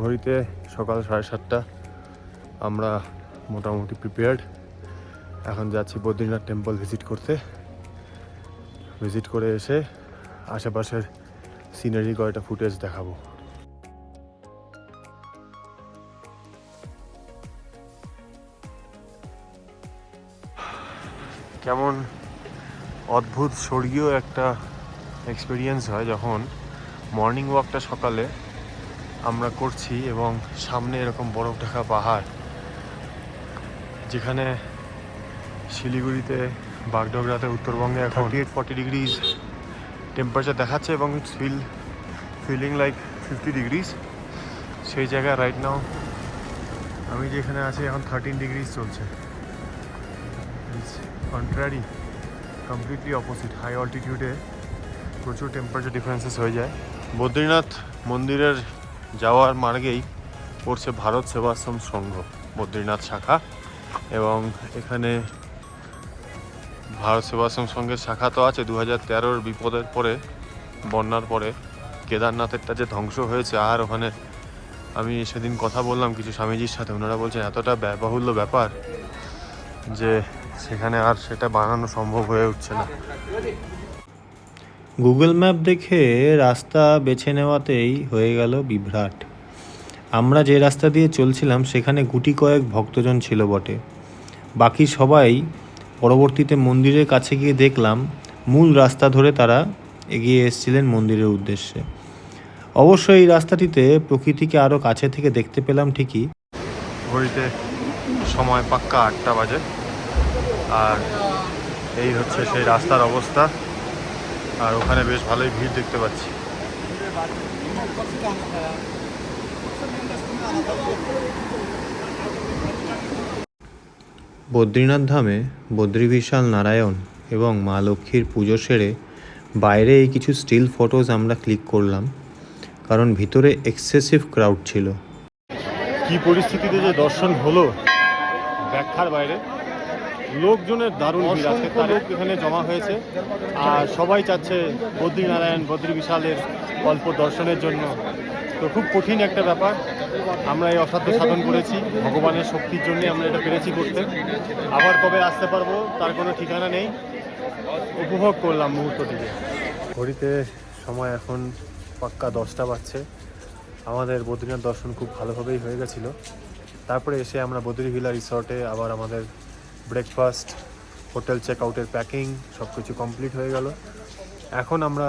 ঘড়িতে সকাল সাড়ে সাতটা। আমরা মোটামুটি প্রিপেয়ার্ড এখন যাচ্ছি বদ্রীনাথ টেম্পল ভিজিট করতে। ভিজিট করে এসে আশেপাশের সিনারি কয়টা ফুটেজ দেখাবো। কেমন অদ্ভুত স্বর্গীয় একটা এক্সপিরিয়েন্স হয় যখন মর্নিং ওয়াকটা সকালে আমরা করছি এবং সামনে এরকম বরফ ঢাকা পাহাড় যেখানে শিলিগুড়িতে বাগডোগরাতে উত্তরবঙ্গে এখন এইট ফর্টি ডিগ্রিজ টেম্পারেচার দেখাচ্ছে এবং it's feel feeling like fifty degrees সেই জায়গায় রাইট নাও আমি যেখানে আছি এখন থার্টিন ডিগ্রিজ চলছে। It's contrary completely opposite high অল্টিটিউডে প্রচুর টেম্পারেচার ডিফারেন্সেস হয়ে যায়। বদ্রীনাথ মন্দিরের যাওয়ার মার্গেই পড়ছে ভারত সেবাশ্রম সংঘ, বদ্রীনাথ শাখা এবং এখানে ভারত সেবাশ্রম সংঘের শাখা তো আছে। দু হাজার তেরোর বিপদের পরে, বন্যার পরে কেদারনাথেরটা যে ধ্বংস হয়েছে, আর ওখানে আমি সেদিন কথা বললাম কিছু স্বামীজির সাথে। ওনারা বলছেন, এতটা ব্যয়বাহুল্য ব্যাপার যে সেখানে আর সেটা বানানো সম্ভব হয়ে উঠছে না। গুগল ম্যাপ দেখে রাস্তা বেছে নেওয়াতেই হয়ে গেল বিভ্রাট। আমরা যে রাস্তা দিয়ে চলছিলাম, সেখানে গুটি কয়েক ভক্তজন ছিল বটে। বাকি সবাই পরবর্তীতে মন্দিরের কাছে গিয়ে দেখলাম, মূল রাস্তা ধরে তারা এগিয়ে এসেছিলেন মন্দিরের উদ্দেশ্যে। অবশ্য এই রাস্তাটিতে প্রকৃতিকে আরও কাছে থেকে দেখতে পেলাম ঠিকই। ঘড়িতে সময় পাক্কা আটটা বাজে। আর এই হচ্ছে সেই রাস্তার অবস্থা। আর ওখানে বেশ ভালোই ভিড় দেখতে পাচ্ছি। বদ্রীনাথ ধামে বদ্রী বিশাল নারায়ণ এবং মা লক্ষ্মীর পুজো সেরে বাইরে এই কিছু স্টিল ফটোজ আমরা ক্লিক করলাম কারণ ভিতরে এক্সেসিভ ক্রাউড ছিল। কি পরিস্থিতিতে যে দর্শন হলো ব্যাখ্যার বাইরে? লোকজনের দারুণ ভিড় লোক এখানে জমা হয়েছে। আর সবাই চাচ্ছে বদ্রীনারায়ণ বদ্রী বিশালের অল্প দর্শনের জন্য। তো খুব কঠিন একটা ব্যাপার। আমরা এই অসাধ্য সাধন করেছি। ভগবানের শক্তির জন্যই আমরা এটা পেরেছি করতে। আবার কবে আসতে পারব তার কোনো ঠিকানা নেই। উপভোগ করলাম মুহূর্তটিকে ঘড়িতে সময় এখন পাক্কা দশটা বাজছে। আমাদের বদ্রীনাথ দর্শন খুব ভালোভাবেই হয়ে গেছিল। তারপরে এসে আমরা বদ্রী ভিলা রিসর্টে আবার আমাদের ব্রেকফাস্ট হোটেল চেক আউটের প্যাকিং সব কিছু কমপ্লিট হয়ে গেল। এখন আমরা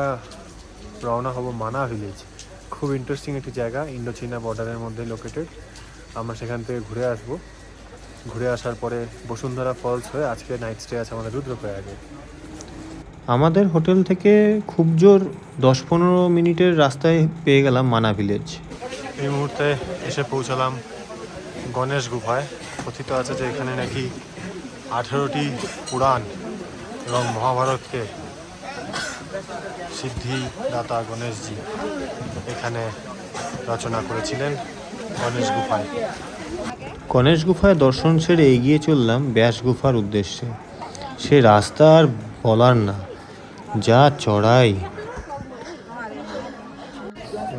রওনা হব মানা ভিলেজ খুব ইন্টারেস্টিং একটি জায়গা ইন্ডো চীনা বর্ডারের মধ্যে লোকেটেড আমরা সেখান থেকে ঘুরে আসব। ঘুরে আসার পরে বসুন্ধরা ফলস হয়ে আজকে নাইট স্টে আছে আমাদের রুদ্রপ্রয়াগে। আমাদের হোটেল থেকে খুব জোর দশ পনেরো মিনিটের রাস্তায় পেয়ে গেলাম মানা ভিলেজ এই মুহূর্তে এসে পৌঁছালাম গণেশ গুফায় কথিত আছে যে এখানে নাকি আঠেরোটি পুরাণ এবং মহাভারতকে সিদ্ধিদাতা গণেশজি এখানে রচনা করেছিলেন গণেশ গুফায়। গণেশ গুফায় দর্শন সেরে এগিয়ে চললাম ব্যাস গুফার উদ্দেশ্যে। সে রাস্তা আর বলার না যা চড়াই।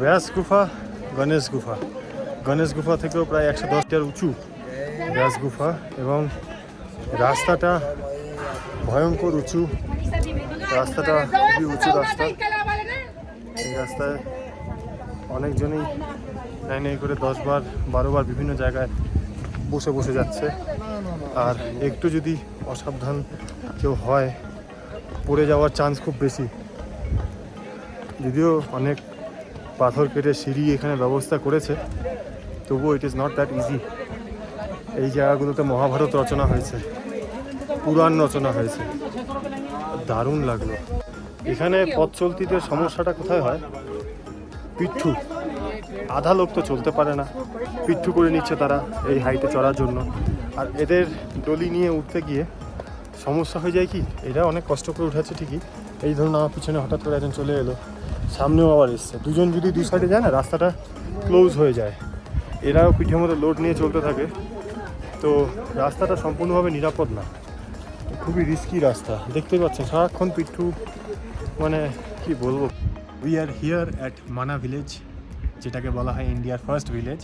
ব্যাস গুফা গণেশ গুফা। গণেশ গুফা থেকেও প্রায় একশো দশটার উঁচু ব্যাস গুফা এবং রাস্তাটা ভয়ঙ্কর উঁচু। রাস্তাটা খুবই উঁচু রাস্তা। এই রাস্তায় অনেকজনই নাই নাই করে দশ বার, বারো বার বিভিন্ন জায়গায় বসে বসে যাচ্ছে। আর একটু যদি অসাবধান কেউ হয়, পড়ে যাওয়ার চান্স খুব বেশি। যদিও অনেক পাথর কেটে সিঁড়ি এখানে ব্যবস্থা করেছে, তবুও it is not that easy এই জায়গাগুলোতে মহাভারত রচনা হয়েছে। পুরাণ রচনা হয়েছে। দারুণ লাগল। এখানে পথ চলতিতে সমস্যাটা কোথায় হয়? পিঠু। আধা লোক তো চলতে পারে না। পিঠু করে নিচ্ছে তারা এই হাইটে চড়ার জন্য। আর এদের ডলি নিয়ে উঠতে গিয়ে সমস্যা হয়ে যায় কি? এরা অনেক কষ্ট করে উঠাচ্ছে ঠিকই। এই ধরুন আমার পিছনে হঠাৎ করে একজন চলে এলো। সামনেও আবার এসছে। দুজন যদি দুই সাইডে যায় না, রাস্তাটা ক্লোজ হয়ে যায়। এরাও পিঠের মতো লোড নিয়ে চলতে থাকে। তো রাস্তাটা সম্পূর্ণভাবে নিরাপদ না। খুবই রিস্কি রাস্তা। দেখতেই পাচ্ছেন, সারাক্ষণ পিঠু মানে কি বলব? We are here at Mana village যেটাকে বলা হয় ইন্ডিয়ার ফার্স্ট ভিলেজ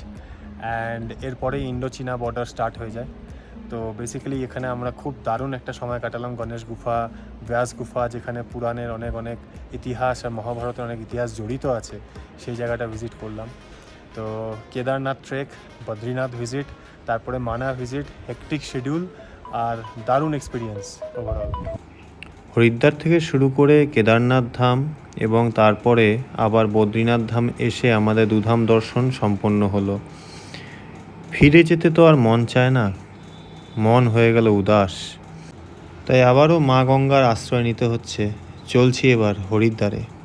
অ্যান্ড এরপরেই ইন্ডো চীনা বর্ডার স্টার্ট হয়ে যায়। তো বেসিক্যালি এখানে আমরা খুব দারুণ একটা সময় কাটালাম গণেশ গুফা ব্যাস গুফা যেখানে পুরাণের অনেক অনেক ইতিহাস আর মহাভারতের অনেক ইতিহাস জড়িত আছে, সেই জায়গাটা ভিজিট করলাম। তো কেদারনাথ ট্রেক বদ্রীনাথ ভিজিট তারপরে মানা ভিজিট হেকটিক শিডিউল আর দারুণ এক্সপিরিয়েন্স ওভারঅল হরিদ্বার থেকে শুরু করে কেদারনাথ ধাম এবং তারপরে আবার বদ্রীনাথ ধাম এসে আমাদের দুধাম দর্শন সম্পন্ন হলো। ফিরে যেতে তো আর মন চায় না, মন হয়ে গেল উদাস। তাই আবারও মা গঙ্গার আশ্রয় নিতে হচ্ছে। চলছি এবার হরিদ্বারে।